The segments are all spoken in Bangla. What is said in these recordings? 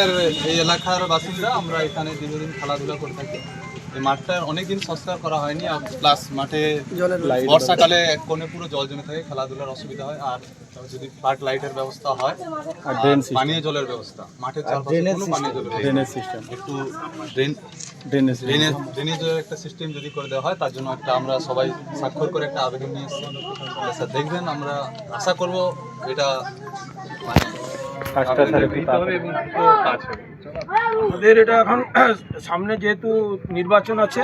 এর এই এলাকার বাসিন্দা আমরা এখানে দীর্ঘদিন খেলাধুলা করে থাকি। এই মাঠটা অনেকদিন সংস্কার করা হয়নি আর প্লাস মাঠে বর্ষাকালে এক কোণে পুরো জল জমে থাকে খেলাধুলার অসুবিধা হয়। আর যদি ফ্লাড লাইটের ব্যবস্থা হয় আর ড্রেন পানীয় জলের ব্যবস্থা। মাঠের চারপাশে কোনো পানীয় জলের ড্রেনেজ সিস্টেম একটু ড্রেন ড্রেনেজ ড্রেনেজ ড্রেনেজের একটা সিস্টেম যদি করে দেওয়া হয় তার জন্য একটা আমরা সবাই স্বাক্ষর করে একটা আবেদন নিয়ে এসেছি। স্যার দেখবেন আমরা আশা করব এটা মানে আমাদের এটা এখন সামনে যেহেতু নির্বাচন আছে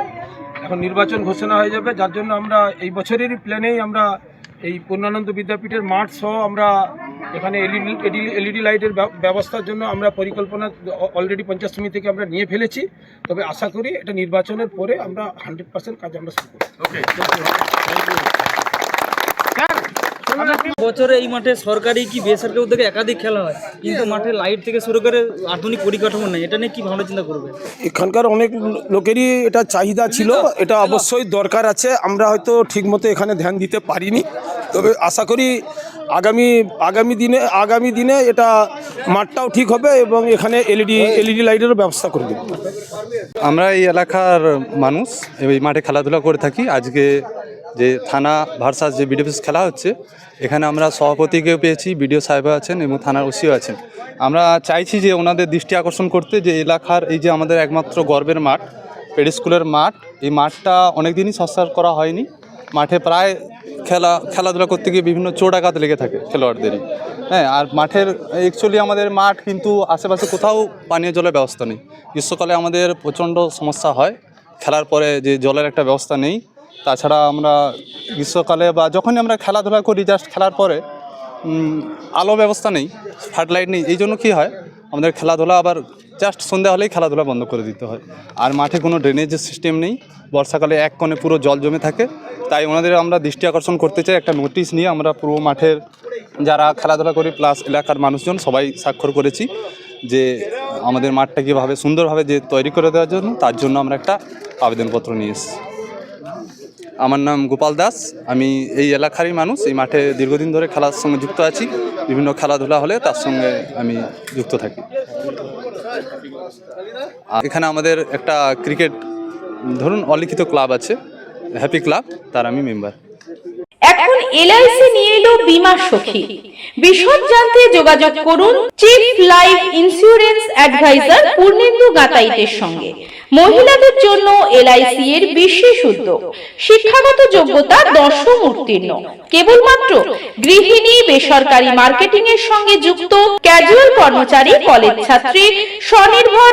এখন নির্বাচন ঘোষণা হয়ে যাবে যার জন্য আমরা এই বছরেরই প্ল্যানেই আমরা এই পূর্ণানন্দ বিদ্যাপীঠের মাঠ সহ আমরা এখানে এলইডি এলইডি লাইটের ব্যবস্থার জন্য আমরা পরিকল্পনা অলরেডি পঞ্চায়েত সমিতি থেকে আমরা নিয়ে ফেলেছি। তবে আশা করি এটা নির্বাচনের পরে আমরা হান্ড্রেড পার্সেন্ট কাজ আমরা শুরু করব। বছরে এই মাঠে সরকারি কি বেসরকারি উদ্যোগে একাধিক খেলা হয়? কিন্তু মাঠে লাইট থেকে শুরু করে আধুনিক পরিকাঠামো নেই। এটা নিয়ে কি ভাবনা চিন্তা করবে? এখানকার অনেক লোকেরই এটা চাহিদা ছিল। এটা অবশ্যই দরকার আছে। আমরা হয়তো ঠিকমতো এখানে ধ্যান দিতে পারিনি। তবে আশা করি আগামী আগামী দিনে আগামী দিনে এটা মাঠটাও ঠিক হবে এবং এখানে এলইডি এলইডি লাইটেরও ব্যবস্থা করে দেবে। আমরা এই এলাকার মানুষ এই মাঠে খেলাধুলা করে থাকি। আজকে যে থানা ভার্সাস যে বিডিপিএস খেলা হচ্ছে, এখানে আমরা সভাপতিকেও পেয়েছি বিডিও সাহেব আছেন এবং থানার ওসিও আছেন। আমরা চাইছি যে ওনাদের দৃষ্টি আকর্ষণ করতে যে এলাকার এই যে আমাদের একমাত্র গর্বের মাঠ, পেড স্কুলের মাঠ, এই মাঠটা অনেক দিনই সংস্কার করা হয়নি। মাঠে প্রায় খেলা, খেলাধুলা করতে গিয়ে বিভিন্ন চোট আঘাত লেগে থাকে খেলোয়াড়দেরই। হ্যাঁ আর মাঠের অ্যাকচুয়ালি আমাদের মাঠ কিন্তু আশেপাশে কোথাও পানীয় জলের ব্যবস্থা নেই। গ্রীষ্মকালে আমাদের প্রচণ্ড সমস্যা হয়। খেলার পরে যে জলের একটা ব্যবস্থা নেই। তাছাড়া আমরা গ্রীষ্মকালে বা যখনই আমরা খেলাধুলা করি জাস্ট খেলার পরে আলো ব্যবস্থা নেই লাইট নেই, এই জন্য কী হয়, আমাদের খেলাধুলা আবার জাস্ট সন্ধ্যা হলেই খেলাধুলা বন্ধ করে দিতে হয়। আর মাঠে কোনো ড্রেনেজের সিস্টেম নেই, বর্ষাকালে এক কোণে পুরো জল জমে থাকে, তাই ওনাদের আমরা দৃষ্টি আকর্ষণ করতে চাই, একটা নোটিশ নিয়ে আমরা পুরো মাঠের যারা খেলাধুলা করি প্লাস এলাকার মানুষজন, সবাই স্বাক্ষর করেছি যে আমাদের মাঠটা কীভাবে সুন্দরভাবে যে তৈরি করে দেওয়ার জন্য, তার জন্য আমরা একটা আবেদনপত্র নিয়ে এসেছি। আমার নাম গোপাল দাস। আমি এই এলাকারই মানুষ। এই মাঠে দীর্ঘদিন ধরে খেলার সঙ্গে যুক্ত আছি। বিভিন্ন খেলাধুলা হলে তার সঙ্গে আমি যুক্ত থাকি। এখানে আমাদের একটা ক্রিকেট, ধরুন অলিখিত ক্লাব আছে, হ্যাপি ক্লাব, তার আমি মেম্বার। এখন এলআইসি নিয়ে এলো বীমা সখী। বিশদ জানতে যোগাযোগ করুন chief life insurance advisor Purnendu গাতাইতের সঙ্গে। মহিলাদের জন্য এলআইসি এর বিশেষ উদ্যোগ। শিক্ষাগত যোগ্যতা দশম উত্তীর্ণ। কেবলমাত্র গৃহিণী, বেসরকারি মার্কেটিং এর সঙ্গে যুক্ত ক্যাজুয়াল কর্মচারী কলেজ ছাত্রী, স্বনির্ভর